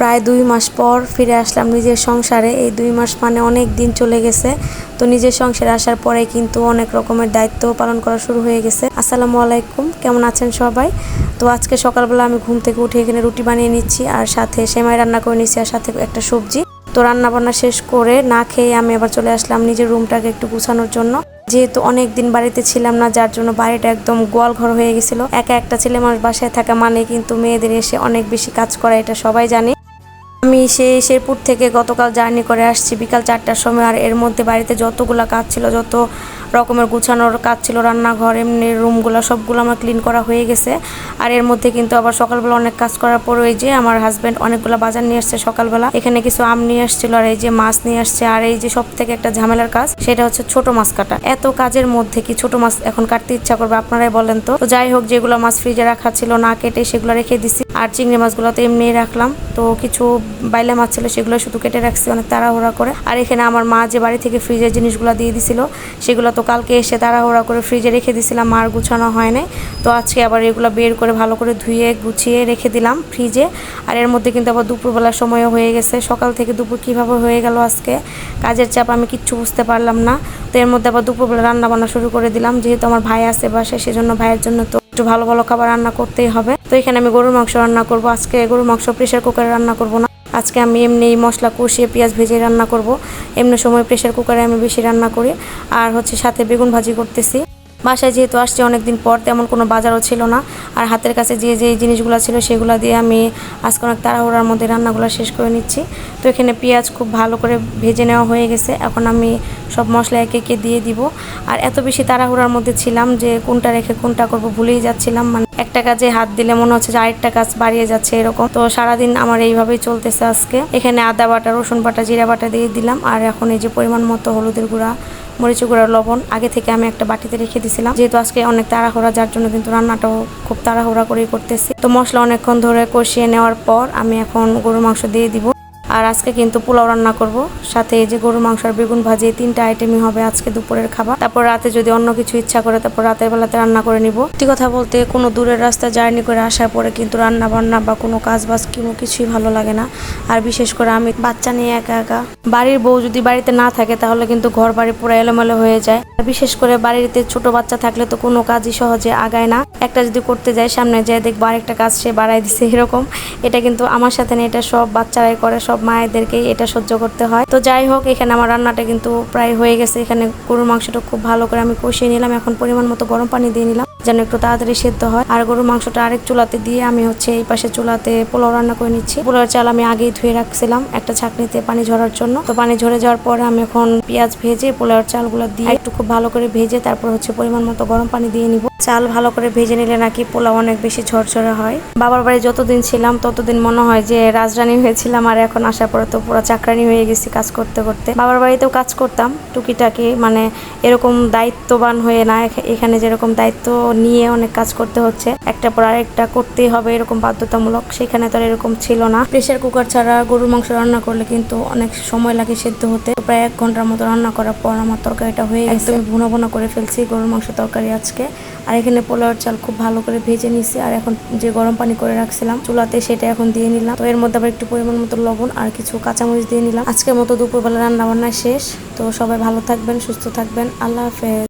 প্রায় দুই মাস পর ফিরে আসলাম নিজের সংসারে। এই দুই মাস মানে অনেক দিন চলে গেছে। তো নিজের সংসারে আসার পরে কিন্তু অনেক রকমের দায়িত্ব পালন করা শুরু হয়ে গেছে। আসসালামু আলাইকুম, কেমন আছেন সবাই? তো আজকে সকালবেলা আমি ঘুম থেকে উঠে এখানে রুটি বানিয়ে নিচ্ছি আর সাথে সেমাই রান্না করে নিচ্ছি আর সাথে একটা সবজি। তো রান্না বান্না শেষ করে না খেয়ে আমি আবার চলে আসলাম নিজের রুমটাকে একটু গুছানোর জন্য। যেহেতু অনেক দিন বাড়িতে ছিলাম না, যার জন্য বাড়িটা একদম গোয়াল ঘর হয়ে গেছিল। একা একটা ছেলে মানুষ বাসায় থাকা মানে কিন্তু মেয়েদের এসে অনেক বেশি কাজ করা, এটা সবাই জানে। সেই শেরপুর থেকে গতকাল জার্নি করে আসছি। বিকাল চারটার সময় আর এর মধ্যে বাড়িতে যতগুলো কাজ ছিল, যত রকমের গুছানোর কাজ ছিল, রান্নাঘর, এমনি রুমগুলো সবগুলো আমার ক্লিন করা হয়ে গেছে। আর এর মধ্যে কিন্তু আবার সকালবেলা অনেক কাজ করার পর ওই যে আমার হাজব্যান্ড অনেকগুলো বাজার নিয়ে আসছে সকালবেলা। এখানে কিছু আম নিয়ে আসছিল আর এই যে মাছ নিয়ে আসছে। আর এই যে সব থেকে একটা ঝামেলার কাজ, সেটা হচ্ছে ছোট মাছ কাটা। এত কাজের মধ্যে কি ছোট মাছ এখন কাটতে ইচ্ছা করবে আপনারাই বলেন তো? তো যাই হোক, যেগুলো মাছ ফ্রিজে রাখা ছিল না কেটে সেগুলো রেখে দিছি। আর চিংড়ি মাছগুলো তো এমনি রাখলাম। তো কিছু বাইলা মাছ ছিল, সেগুলো শুধু কেটে রাখছি, অনেক তাড়াহুড়া করে। আর এখানে আমার মা যে বাড়ি থেকে ফ্রিজের জিনিসগুলো দিয়ে দিছিল, সেগুলো তো কালকে এসে তাড়াহুড়া করে ফ্রিজে রেখে দিছিলাম আর গুছানো হয় নাই। তো আজকে আবার এগুলো বের করে ভালো করে ধুয়ে, গুছিয়ে রেখে দিলাম ফ্রিজে আর এর মধ্যে কিন্তু আবার দুপুরবেলার সময়ও হয়ে গেছে। সকাল থেকে দুপুর কীভাবে হয়ে গেল আজকে, কাজের চাপ আমি কিচ্ছু বুঝতে পারলাম না। তো এর মধ্যে আবার দুপুরবেলা রান্না বান্না শুরু করে দিলাম, যেহেতু আমার ভাই আছে বাসায়, সেজন্য ভাইয়ের জন্য তো একটু ভালো ভালো খাবার রান্না করতেই হবে। তো এখানে আমি গরুর মাংস রান্না করব। আজকে গরুর মাংস প্রেশার কুকারে রান্না করব না। আজকে আমি এমনি মশলা কষিয়ে পেঁয়াজ ভেজে রান্না করব। এমনি সময় প্রেশার কুকারে আমি বেশি রান্না করি। আর হচ্ছে সাথে বেগুন ভাজি করতেছি। বাসায় যেহেতু আসছে অনেকদিন পর, তেমন কোনো বাজারও ছিল না। আর হাতের কাছে যে যে জিনিসগুলো ছিল সেগুলো দিয়ে আমি আজকে অনেক তাড়াহুড়ার মধ্যে রান্নাগুলো শেষ করে নিচ্ছি। তো এখানে পেঁয়াজ খুব ভালো করে ভেজে নেওয়া হয়ে গেছে। এখন আমি সব মশলা একে একে দিয়ে দিব। আর এত বেশি তাড়াহুড়ার মধ্যে ছিলাম যে, কোনটা রেখে কোনটা করব ভুলেই যাচ্ছিলাম। মানে একটা কাজে হাত দিলে মনে হচ্ছে যে, আরেকটা কাজ বাড়িয়ে যাচ্ছে এরকম। তো সারাদিন আমার এইভাবেই চলতেছে আজকে। এখানে আদা বাটা, রসুন বাটা, জিরা বাটা দিয়ে দিলাম। আর এখন এই যে পরিমাণ মতো হলুদের গুঁড়া মরিচ গুঁড়া, লবণ। আগে থেকে আমি একটা বাটিতে রেখে দিয়েছিলাম যেহেতু আজকে অনেক তাড়াহুড়া, যার জন্য কিন্তু রান্নাটাও খুব তাড়াহুড়া করেই করতেছি। তো মশলা অনেকক্ষণ ধরে কষিয়ে নেওয়ার পর আমি এখন গরুর মাংস দিয়ে দিব। আর আজকে কিন্তু পোলাও রান্না করব। সাথে এই যে গরুর মাংস আর বেগুন ভাজি এই তিনটা আইটেমই হবে আজকে দুপুরের খাবার। তারপর রাতে যদি অন্য কিছু ইচ্ছা করে, তারপর রাতের বেলাতে রান্না করে নিব। সত্যি কথা বলতে কোনো দূরের রাস্তা জার্নি করে আসার পরে কিন্তু রান্না বান্না বা কোনো কাজ বাজ কোনো কিছুই ভালো লাগে না। আর বিশেষ করে আমি বাচ্চা নিয়ে একা একা। বাড়ির বউ যদি বাড়িতে না থাকে, তাহলে কিন্তু ঘর বাড়ি পুরো এলোমেলো হয়ে যায়। আর বিশেষ করে বাড়িতে ছোট বাচ্চা থাকলে তো কোনো কাজই সহজে আগায় না। একটা যদি করতে যায় সামনে যায় দেখব আরেকটা কাজ সে বাড়াই দিছে, এরকম। এটা কিন্তু আমার সাথে না এটা সব বাচ্চারাই করে, সব মায়েদেরকেই এটা সহ্য করতে হয়। তো যাই হোক, এখানে আমার রান্নাটা কিন্তু প্রায় হয়ে গেছে। এখানে গরুর মাংসটা খুব ভালো করে আমি কষিয়ে নিলাম। এখন পরিমাণ মতো গরম পানি দিয়ে নিলাম, যেন একটু তাড়াতাড়ি সেদ্ধ হয়। আর গরুর মাংসটা আরেক চুলাতে দিয়ে আমি হচ্ছে এই পাশে চুলাতে পোলাও রান্না করে নিচ্ছি। পোলাওর চাল আমি আগেই ধুয়ে রাখছিলাম একটা ছাকনিতে পানি ঝরার জন্য। তো পানি ঝরে যাওয়ার পরে আমি এখন পেঁয়াজ ভেজে পোলাওর চালগুলো দিয়ে একটু খুব ভালো করে ভেজে তারপর হচ্ছে পরিমাণ মতো গরম পানি দিয়ে নিব। চাল ভালো করে ভেজে নিলে নাকি পোলাও অনেক বেশি ঝরঝরে হয়। বাবার বাড়ি যতদিন ছিলাম, ততদিন মনে হয় যে রাজরানী হয়েছিলাম আর এখন আসার পরে তো পুরো চাকরানি হয়ে গেছি কাজ করতে করতে। বাবার বাড়িতেও কাজ করতাম, টুকিটাকি মানে এরকম দায়িত্ববান হয়ে না এখানে যেরকম দায়িত্ব নিয়ে অনেক কাজ করতে হচ্ছে, একটা পর আরেকটা করতেই হবে এরকম বাধ্যতামূলক, সেখানে তো এরকম ছিল না। প্রেশার কুকার ছাড়া গরুর মাংস রান্না করলে কিন্তু অনেক সময় লাগে সেদ্ধ হতে। প্রায় এক ঘণ্টার মতো রান্না করার পর আমার তরকারিটা হয়ে একদমই ভুনা ভুনা করে ফেলছি গরুর মাংস তরকারি আজকে। আর এখানে পোলাওর চাল খুব ভালো করে ভেজে নিছি, আর এখন যে গরম পানি করে রাখছিলাম চুলাতে সেটা এখন দিয়ে নিলাম। তো এর মধ্যে আবার একটু পরিমাণ মতো লবণ আর কিছু কাঁচামরিচ দিয়ে নিলাম। আজকের মতো দুপুরবেলা রান্না বান্না শেষ। তো সবাই ভালো থাকবেন, সুস্থ থাকবেন। আল্লাহ হাফেজ।